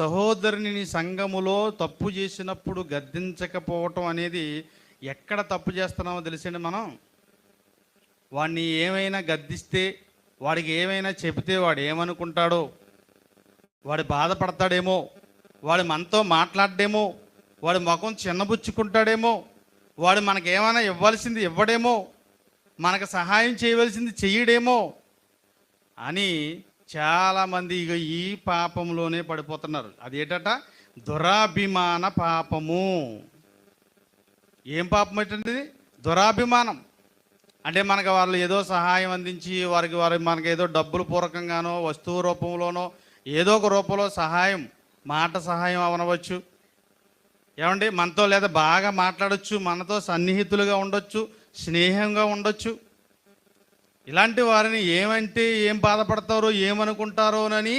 సహోదరుని సంఘములో తప్పు చేసినప్పుడు గద్దించకపోవటం అనేది ఎక్కడ తప్పు చేస్తున్నామో తెలిసిండి మనం? వాడిని ఏమైనా గద్దిస్తే వాడికి ఏమైనా చెబితే వాడు ఏమనుకుంటాడో వాడు బాధపడతాడేమో వాడు మనతో మాట్లాడడేమో వాడి ముఖం చిన్నబుచ్చుకుంటాడేమో వాడు మనకేమైనా ఇవ్వాల్సింది ఇవ్వడేమో మనకు సహాయం చేయవలసింది చెయ్యడేమో అని చాలామంది ఇక ఈ పాపంలోనే పడిపోతున్నారు. అది ఏంటట దురాభిమాన పాపము. ఏం పాపం ఏంటండి దురాభిమానం. అంటే మనకు వాళ్ళు ఏదో సహాయం అందించి వారికి వారి మనకి ఏదో డబ్బులు పూర్వకంగానో వస్తువు రూపంలోనో ఏదో ఒక రూపంలో సహాయం మాట సహాయం అవనవచ్చు. ఏమండి? మనతో లేదా బాగా మాట్లాడచ్చు మనతో సన్నిహితులుగా ఉండొచ్చు స్నేహంగా ఉండొచ్చు. ఇలాంటి వారిని ఏమంటే ఏం బాధపడతారో ఏమనుకుంటారోనని